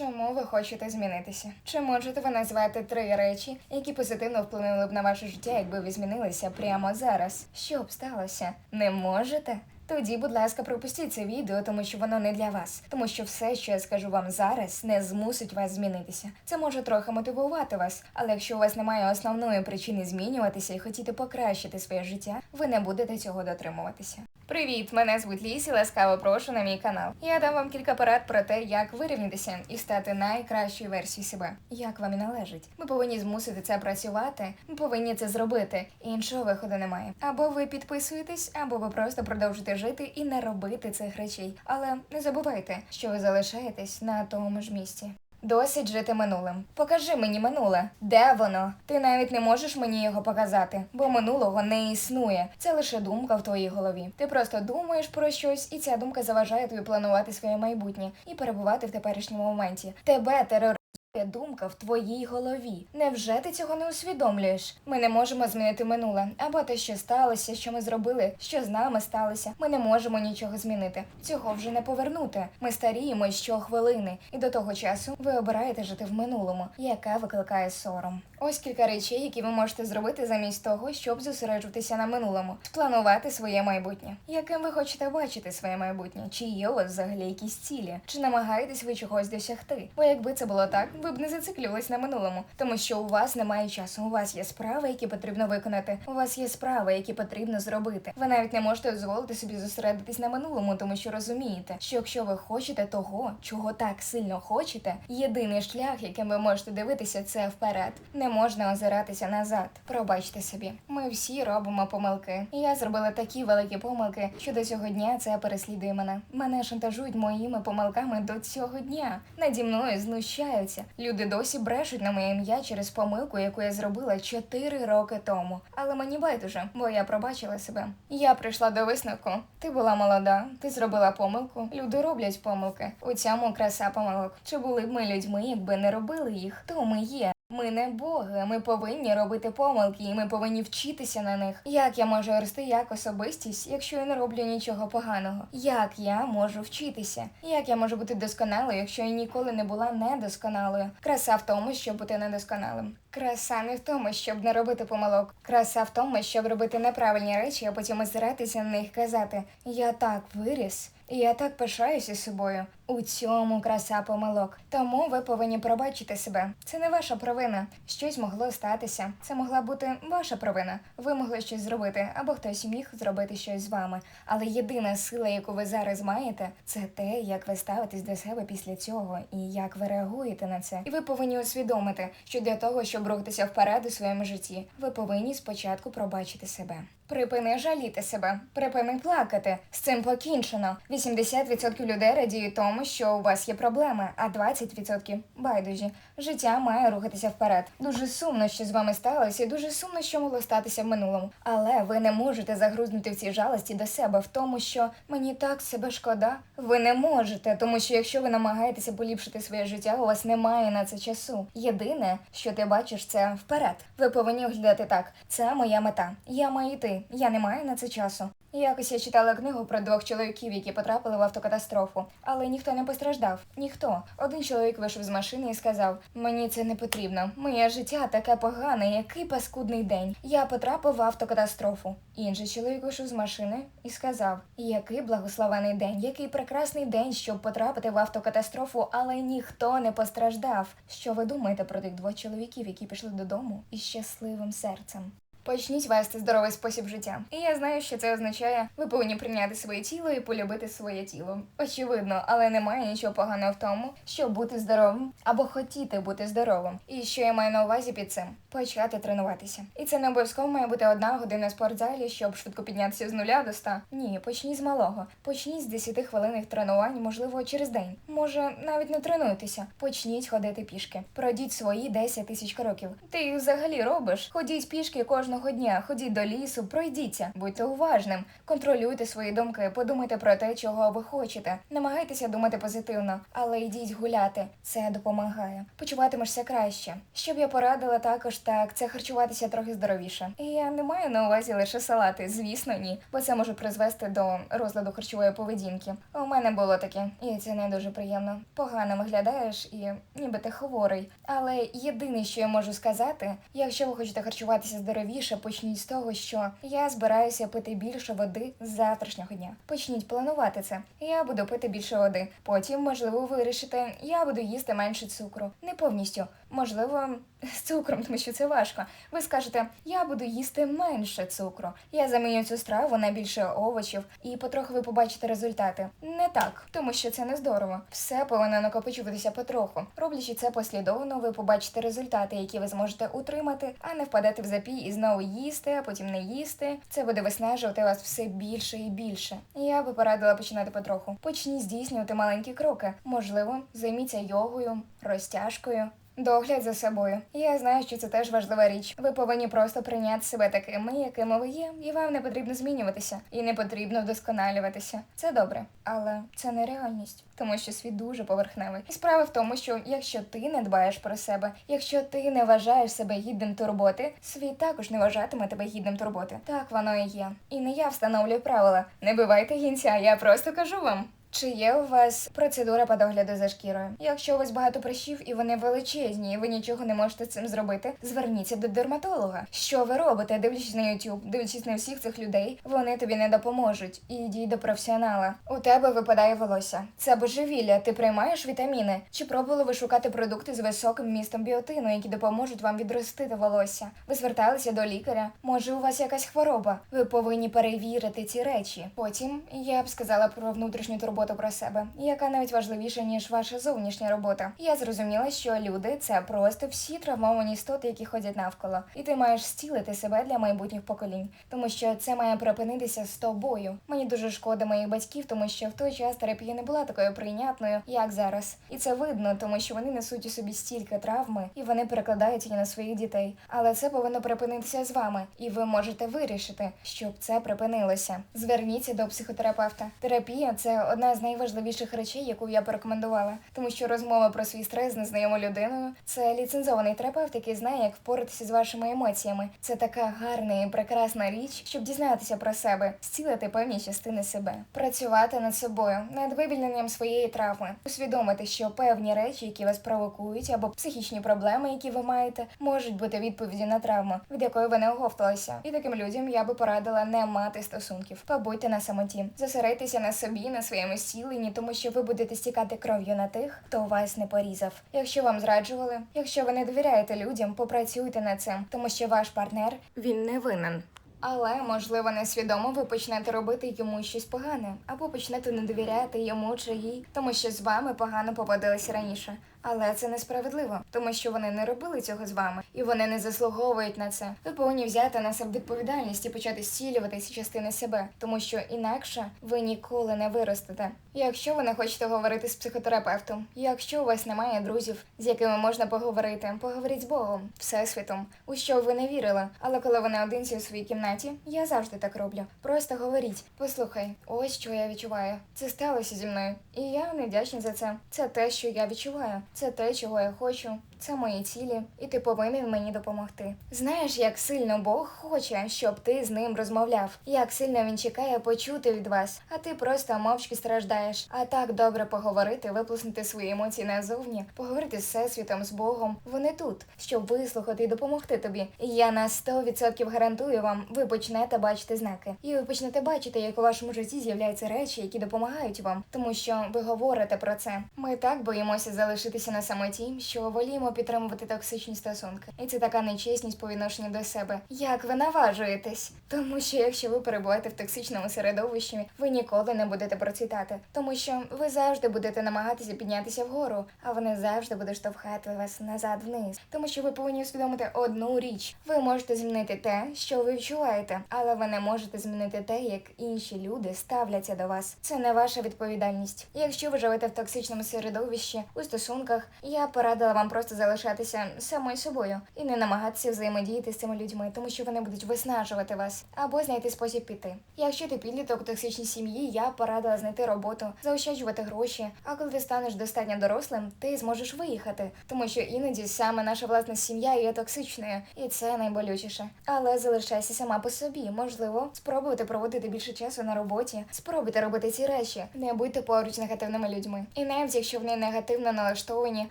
Чому ви хочете змінитися? Чи можете ви назвати три речі, які позитивно вплинули б на ваше життя, якби ви змінилися прямо зараз? Що б сталося? Не можете? Тоді, будь ласка, пропустіть це відео, тому що воно не для вас. Тому що все, що я скажу вам зараз, не змусить вас змінитися. Це може трохи мотивувати вас, але якщо у вас немає основної причини змінюватися і хотіти покращити своє життя, ви не будете цього дотримуватися. Привіт, мене звуть Лісі, ласкаво прошу на мій канал. Я дам вам кілька порад про те, як вирівнятися і стати найкращою версією себе, як вам і належить. Ми повинні змусити це працювати, ми повинні це зробити. Іншого виходу немає. Або ви підписуєтесь, або ви просто продовжите жити і не робити цих речей. Але не забувайте, що ви залишаєтесь на тому ж місці. Досить жити минулим. Покажи мені минуле. Де воно? Ти навіть не можеш мені його показати, бо минулого не існує. Це лише думка в твоїй голові. Ти просто думаєш про щось, і ця думка заважає тобі планувати своє майбутнє і перебувати в теперішньому моменті. Тебе тероризує думка в твоїй голові. Невже ти цього не усвідомлюєш? Ми не можемо змінити минуле або те, що сталося, що ми зробили, що з нами сталося. Ми не можемо нічого змінити. Цього вже не повернути. Ми старіємо щохвилини, і до того часу ви обираєте жити в минулому, яка викликає сором. Ось кілька речей, які ви можете зробити замість того, щоб зосереджуватися на минулому, спланувати своє майбутнє. Яким ви хочете бачити своє майбутнє? Чи є у вас взагалі якісь цілі? Чи намагаєтесь ви чогось досягти? Бо якби це було так, ви б не зациклювались на минулому, тому що у вас немає часу. У вас є справи, які потрібно виконати. У вас є справи, які потрібно зробити. Ви навіть не можете дозволити собі зосередитись на минулому, тому що розумієте, що якщо ви хочете того, чого так сильно хочете, єдиний шлях, яким ви можете дивитися, це вперед. Не можна озиратися назад. Пробачте собі, ми всі робимо помилки. І я зробила такі великі помилки, що до цього дня це переслідує мене. Мене шантажують моїми помилками до цього дня. Наді мною знущаються. Люди досі брешуть на моє ім'я через помилку, яку я зробила 4 роки тому. Але мені байдуже, бо я пробачила себе. Я прийшла до висновку. Ти була молода, ти зробила помилку. Люди роблять помилки. У цьому краса помилок. Чи були б ми людьми, якби не робили їх? То ми є. Ми не боги, ми повинні робити помилки, і ми повинні вчитися на них. Як я можу рости як особистість, якщо я не роблю нічого поганого? Як я можу вчитися? Як я можу бути досконалою, якщо я ніколи не була недосконалою? Краса в тому, щоб бути недосконалим. Краса не в тому, щоб не робити помилок. Краса в тому, щоб робити неправильні речі, а потім озиратися на них казати: Я так виріс. І я так пишаюся собою. У цьому краса помилок. Тому ви повинні пробачити себе. Це не ваша провина. Щось могло статися. Це могла бути ваша провина. Ви могли щось зробити, або хтось міг зробити щось з вами. Але єдина сила, яку ви зараз маєте, це те, як ви ставитесь до себе після цього і як ви реагуєте на це. І ви повинні усвідомити, що для того, щоб рухатися вперед у своєму житті, ви повинні спочатку пробачити себе. Припини жаліти себе, припини плакати. З цим покінчено. 80% людей радіють тому, що у вас є проблеми, а 20% байдужі. Життя має рухатися вперед. Дуже сумно, що з вами сталося, і дуже сумно, що могло статися в минулому. Але ви не можете загрузнути в цій жалості до себе в тому, що мені так себе шкода. Ви не можете, тому що якщо ви намагаєтеся поліпшити своє життя, у вас немає на це часу. Єдине, що ти бачиш, це вперед. Ви повинні оглядати так. Це моя мета. Я маю йти. Я не маю на це часу. Якось я читала книгу про двох чоловіків, які потрапили в автокатастрофу, але ніхто не постраждав. Ніхто. Один чоловік вийшов з машини і сказав: Мені це не потрібно. Моє життя таке погане, який паскудний день. Я потрапив в автокатастрофу. Інший чоловік вийшов з машини і сказав: Який благословений день, який прекрасний день, щоб потрапити в автокатастрофу, але ніхто не постраждав. Що ви думаєте про тих двох чоловіків, які пішли додому із щасливим серцем? Почніть вести здоровий спосіб життя. І я знаю, що це означає, ви повинні прийняти своє тіло і полюбити своє тіло. Очевидно, але немає нічого поганого в тому, щоб бути здоровим або хотіти бути здоровим. І що я маю на увазі під цим? Почати тренуватися. І це не обов'язково має бути одна година в спортзалі, щоб швидко піднятися з нуля до ста. Ні, почніть з малого. Почніть з 10 хвилинних тренувань, можливо, через день. Може, навіть не тренуйтеся. Почніть ходити пішки. Пройдіть свої 10 тисяч кроків. Ти взагалі робиш. Ходіть пішки кожного кожного дня. Ходіть до лісу, пройдіться, будьте уважним, контролюйте свої думки, подумайте про те, чого ви хочете. Намагайтеся думати позитивно, але йдіть гуляти. Це допомагає. Почуватимешся краще. Щоб я порадила також так, це харчуватися трохи здоровіше. І я не маю на увазі лише салати, звісно, ні, бо це може призвести до розладу харчової поведінки. У мене було таке, і це не дуже приємно. Погано виглядаєш і ніби ти хворий. Але єдине, що я можу сказати, якщо ви хочете харчуватися здоровіше, почніть з того, що я збираюся пити більше води з завтрашнього дня. Почніть планувати це. Я буду пити більше води. Потім, можливо, вирішите, я буду їсти менше цукру. Не повністю. Можливо, з цукром, тому що це важко. Ви скажете, я буду їсти менше цукру. Я заміню цю страву на більше овочів, і потроху ви побачите результати. Не так, тому що це не здорово. Все повинно накопичуватися потроху. Роблячи це послідовно, ви побачите результати, які ви зможете утримати, а не впадати в запій і знову їсти, а потім не їсти. Це буде виснажувати вас все більше і більше. Я би порадила починати потроху. Почніть здійснювати маленькі кроки. Можливо, займіться йогою, розтяжкою. Догляд за собою. Я знаю, що це теж важлива річ. Ви повинні просто прийняти себе такими, якими ви є, і вам не потрібно змінюватися, і не потрібно вдосконалюватися. Це добре, але це не реальність, тому що світ дуже поверхневий. І справа в тому, що якщо ти не дбаєш про себе, якщо ти не вважаєш себе гідним турботи, світ також не вважатиме тебе гідним турботи. Так воно і є. І не я встановлюю правила. Не бивайте гінця, я просто кажу вам. Чи є у вас процедура по догляду за шкірою? Якщо у вас багато прищів і вони величезні, і ви нічого не можете з цим зробити, зверніться до дерматолога. Що ви робите, дивлячись на YouTube, дивлячись на всіх цих людей, вони тобі не допоможуть. І йдіть до професіонала. У тебе випадає волосся. Це божевілля. Ти приймаєш вітаміни? Чи пробували ви шукати продукти з високим містом біотину, які допоможуть вам відростити волосся? Ви зверталися до лікаря? Може, у вас якась хвороба? Ви повинні перевірити ці речі. Потім я б сказала про внутрішню турботу про себе, яка навіть важливіша ніж ваша зовнішня робота. Я зрозуміла, що люди це просто всі травмовані істоти, які ходять навколо, і ти маєш зцілити себе для майбутніх поколінь, тому що це має припинитися з тобою. Мені дуже шкода моїх батьків, тому що в той час терапія не була такою прийнятною, як зараз. І це видно, тому що вони несуть у собі стільки травми, і вони перекладають її на своїх дітей. Але це повинно припинитися з вами, і ви можете вирішити, щоб це припинилося. Зверніться до психотерапевта. Терапія це одна з найважливіших речей, яку я порекомендувала, тому що розмова про свій стрес з незнайомою людиною це ліцензований терапевт, який знає, як впоратися з вашими емоціями. Це така гарна і прекрасна річ, щоб дізнатися про себе, зцілити певні частини себе, працювати над собою, над вивільненням своєї травми, усвідомити, що певні речі, які вас провокують, або психічні проблеми, які ви маєте, можуть бути відповіді на травму, від якої ви не оговталися. І таким людям я би порадила не мати стосунків. Побудьте на самоті, зосередьтеся на собі, на своєму зціленні, тому що ви будете стікати кров'ю на тих, хто вас не порізав. Якщо вам зраджували, якщо ви не довіряєте людям, попрацюйте над цим, тому що ваш партнер він не винен. Але можливо несвідомо ви почнете робити йому щось погане, або почнете не довіряти йому чи їй, тому що з вами погано поводилися раніше. Але це несправедливо, тому що вони не робили цього з вами, і вони не заслуговують на це. Ви повинні взяти на себе відповідальність і почати зцілювати ці частини себе, тому що інакше ви ніколи не виростете. Якщо ви не хочете говорити з психотерапевтом, якщо у вас немає друзів, з якими можна поговорити, поговоріть з Богом, всесвітом, у що ви не вірили. Але коли ви наодинці у своїй кімнаті, я завжди так роблю. Просто говоріть, послухай, ось що я відчуваю. Це сталося зі мною, і я невдячна за це. Це те, що я відчуваю. Це те, чого я хочу, це мої цілі, і ти повинен мені допомогти. Знаєш, як сильно Бог хоче, щоб ти з ним розмовляв, як сильно він чекає почути від вас, а ти просто мовчки страждаєш. А так добре поговорити, виплеснути свої емоції назовні, поговорити з всесвітом, з Богом. Вони тут, щоб вислухати і допомогти тобі. І я на 100% гарантую вам, ви почнете бачити знаки, і ви почнете бачити, як у вашому житті з'являються речі, які допомагають вам, тому що ви говорите про це. Ми так боїмося залишитися на самоті, що воліємо підтримувати токсичні стосунки, і це така нечесність по відношенню до себе. Як ви наважуєтесь? Тому що якщо ви перебуваєте в токсичному середовищі, ви ніколи не будете процвітати, тому що ви завжди будете намагатися піднятися вгору, а вони завжди будуть штовхати вас назад вниз. Тому що ви повинні усвідомити одну річ: ви можете змінити те, що ви відчуваєте, але ви не можете змінити те, як інші люди ставляться до вас. Це не ваша відповідальність. Якщо ви живете в токсичному середовищі у стосунках, я порадила вам просто залишатися самою собою і не намагатися взаємодіяти з цими людьми, тому що вони будуть виснажувати вас або знайти спосіб піти. Якщо ти підліток у токсичній сім'ї, я порадила знайти роботу, заощаджувати гроші. А коли ти станеш достатньо дорослим, ти зможеш виїхати, тому що іноді саме наша власна сім'я є токсичною, і це найболючіше. Але залишайся сама по собі. Можливо, спробуйте проводити більше часу на роботі, спробуйте робити ці речі, не будьте поруч негативними людьми. І навіть якщо вони негативно налаштовані,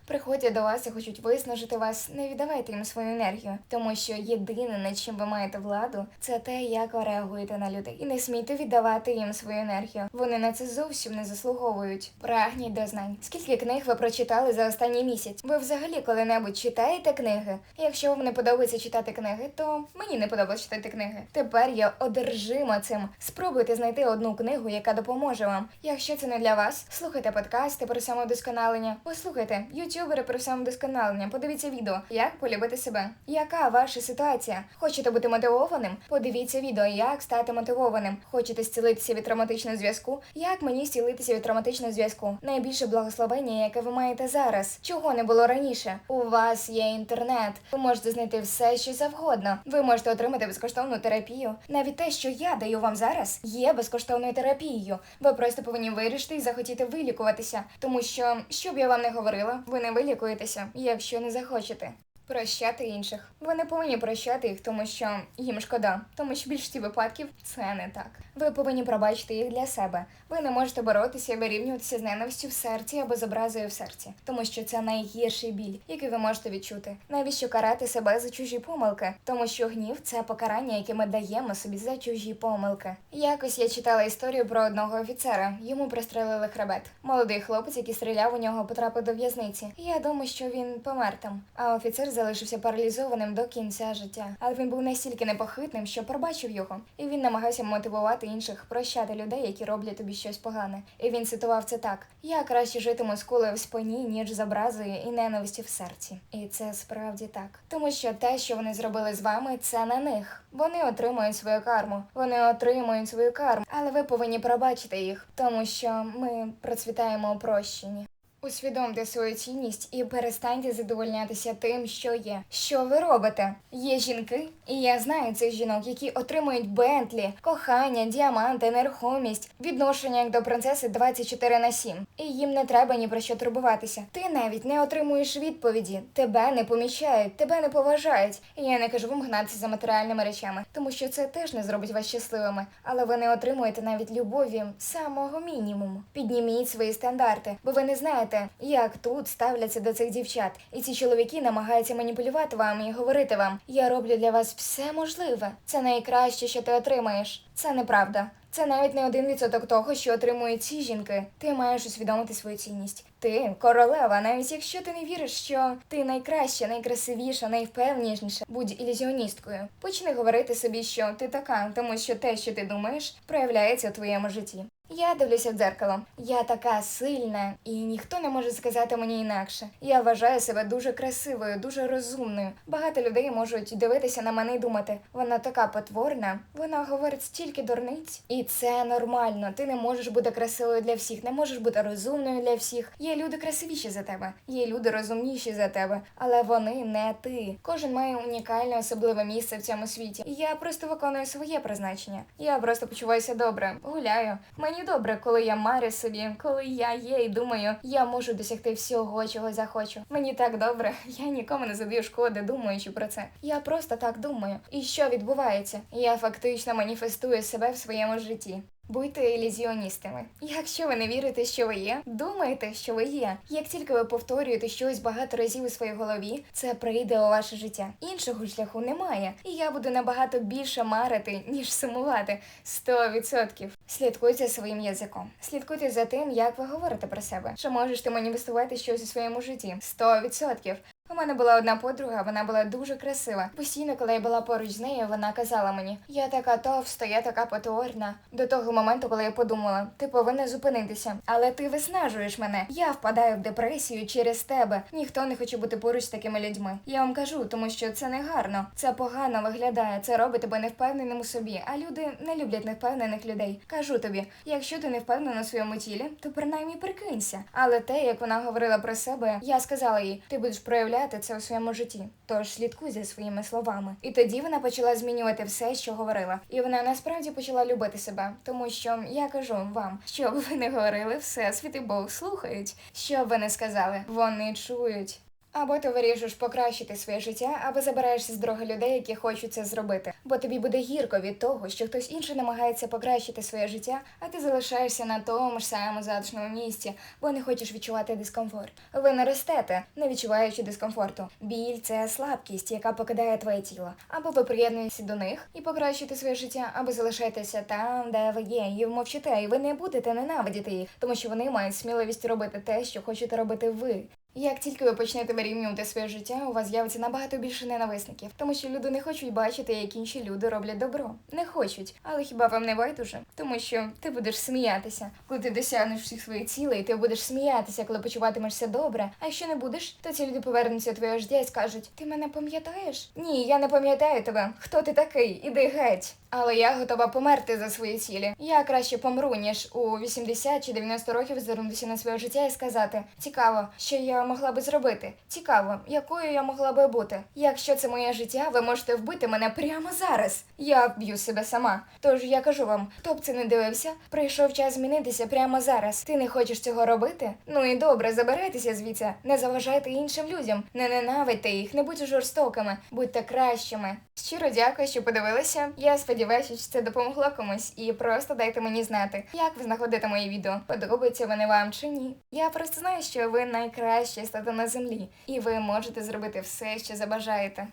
приходять до вас і хочуть виснажити вас, не віддавайте їм свою енергію, тому що єдине, над чим ви маєте владу, це те, як ви реагуєте на людей. І не смійте віддавати їм свою енергію. Вони на це зовсім не заслуговують. Прагніть до знань. Скільки книг ви прочитали за останній місяць? Ви взагалі коли-небудь читаєте книги? Якщо вам не подобається читати книги, то мені не подобається читати книги. Тепер я одержима цим. Спробуйте знайти одну книгу, яка допоможе вам. Якщо це не для вас, слухайте подкасти про самовдосконалення, послухайте ютубери про самовдосконалення, подивіться відео, як полюбити себе. Яка ваша ситуація? Хочете бути мотивованим? Подивіться відео, як стати мотивованим. Хочете зцілитися від травматичного зв'язку? Як мені зцілитися від травматичного зв'язку? Найбільше благословення, яке ви маєте зараз. Чого не було раніше? У вас є інтернет. Ви можете знайти все, що завгодно. Ви можете отримати безкоштовну терапію. Навіть те, що я даю вам зараз, є безкоштовною терапією. Ви просто повинні вирішити і захотіти вилікуватися, тому що, що б я вам не говорила, ви не вилікуєтеся, якщо не захочете. Прощати інших. Ви не повинні прощати їх, тому що їм шкода, тому що більшість випадків це не так. Ви повинні пробачити їх для себе. Ви не можете боротися і вирівнюватися з ненавистю в серці або з образою в серці, тому що це найгірший біль, який ви можете відчути. Навіщо карати себе за чужі помилки? Тому що гнів це покарання, яке ми даємо собі за чужі помилки. Якось я читала історію про одного офіцера. Йому пристрелили хребет. Молодий хлопець, який стріляв у нього, потрапив до в'язниці. Я думаю, що він помер там. А офіцер залишився паралізованим до кінця життя. Але він був настільки непохитним, що пробачив його, і він намагався мотивувати інших прощати людей, які роблять тобі щось погане. І він цитував це так: я краще житиму з кулею в спині, ніж з образою і ненависті в серці. І це справді так, тому що те, що вони зробили з вами, це на них. Вони отримують свою карму. Вони отримують свою карму, але ви повинні пробачити їх, тому що ми процвітаємо у прощенні. Усвідомте свою цінність і перестаньте задовольнятися тим, що є. Що ви робите? Є жінки, і я знаю цих жінок, які отримують бентлі, кохання, діаманти, нерухомість, відношення як до принцеси 24 на 7. І їм не треба ні про що турбуватися. Ти навіть не отримуєш відповіді, тебе не помічають, тебе не поважають. І я не кажу вам гнатися за матеріальними речами, тому що це теж не зробить вас щасливими. Але ви не отримуєте навіть любові самого мінімуму. Підніміть свої стандарти, бо ви не знаєте, як тут ставляться до цих дівчат. І ці чоловіки намагаються маніпулювати вами і говорити вам: я роблю для вас все можливе. Це найкраще, що ти отримаєш. Це неправда. Це навіть не один відсоток того, що отримують ці жінки. Ти маєш усвідомити свою цінність. Ти королева, навіть якщо ти не віриш, що ти найкраща, найкрасивіша, найвпевніша, будь ілюзіоністкою. Почни говорити собі, що ти така, тому що те, що ти думаєш, проявляється у твоєму житті. Я дивлюся в дзеркало. Я така сильна, і ніхто не може сказати мені інакше. Я вважаю себе дуже красивою, дуже розумною. Багато людей можуть дивитися на мене і думати, вона така потворна, вона говорить стільки дурниць, і це нормально. Ти не можеш бути красивою для всіх, не можеш бути розумною для всіх. Є люди красивіші за тебе, є люди розумніші за тебе, але вони не ти. Кожен має унікальне особливе місце в цьому світі. Я просто виконую своє призначення. Я просто почуваюся добре, гуляю. Мені добре, коли я марю собі, коли я є і думаю, я можу досягти всього, чого захочу. Мені так добре, я нікому не задаю шкоди, думаючи про це. Я просто так думаю. І що відбувається? Я фактично маніфестую себе в своєму житті. Будьте ілюзіоністами. Якщо ви не вірите, що ви є, думайте, що ви є. Як тільки ви повторюєте щось багато разів у своїй голові, це прийде у ваше життя. Іншого шляху немає, і я буду набагато більше марити, ніж сумувати. 100%. Слідкуйте своїм язиком. Слідкуйте за тим, як ви говорите про себе. Чи можете маніфестувати щось у своєму житті? 100%. У мене була одна подруга, вона була дуже красива. Постійно, коли я була поруч з нею, вона казала мені: я така товста, я така потворна. До того моменту, коли я подумала, ти повинна зупинитися. Але ти виснажуєш мене. Я впадаю в депресію через тебе. Ніхто не хоче бути поруч з такими людьми. Я вам кажу, тому що це не гарно. Це погано виглядає. Це робить тебе невпевненим у собі. А люди не люблять невпевнених людей. Кажу тобі, якщо ти не впевнена у своєму тілі, то принаймні прикинься. Але те, як вона говорила про себе, я сказала їй, ти будеш проявляти це у своєму житті. Тож слідкуй за своїми словами. І тоді вона почала змінювати все, що говорила. І вона насправді почала любити себе, тому що я кажу вам, що б ви не говорили, все світи Бог слухають. Що б ви не сказали, вони чують. Або ти вирішиш покращити своє життя, або забираєшся з дороги людей, які хочуть це зробити. Бо тобі буде гірко від того, що хтось інший намагається покращити своє життя, а ти залишаєшся на тому ж самому затишному місці, бо не хочеш відчувати дискомфорт. Ви не ростете, не відчуваючи дискомфорту. Біль це слабкість, яка покидає твоє тіло. Або ви приєднуєтеся до них і покращите своє життя, або залишаєтеся там, де ви є, і мовчите, і ви не будете ненавидіти їх, тому що вони мають сміливість робити те, що хочете робити ви. Як тільки ви почнете вирівнювати своє життя, у вас з'явиться набагато більше ненависників, тому що люди не хочуть бачити, як інші люди роблять добро. Не хочуть, але хіба вам не байдуже? Тому що ти будеш сміятися, коли ти досягнеш всіх своїх цілей, ти будеш сміятися, коли почуватимешся добре. А якщо не будеш, то ці люди повернуться до твоє життя і скажуть: Ти мене пам'ятаєш? Ні, я не пам'ятаю тебе. Хто ти такий? Іди геть. Але я готова померти за свої цілі. Я краще помру, ніж у 80 чи 90 років звернутися на своє життя і сказати: цікаво, що я могла би зробити. Цікаво, якою я могла би бути. Якщо це моє життя, ви можете вбити мене прямо зараз. Я вб'ю себе сама. Тож я кажу вам, хто б це не дивився, прийшов час змінитися прямо зараз. Ти не хочеш цього робити? Ну і добре, забирайтеся звідси. Не заважайте іншим людям, не ненавидьте їх, не будьте жорстокими, будьте кращими. Щиро дякую, що подивилися. Я сподіваюся, що це допомогло комусь, і просто дайте мені знати, як ви знаходите мої відео, подобаються вони вам чи ні. Я просто знаю, що ви найкраще стати на землі, і ви можете зробити все, що забажаєте.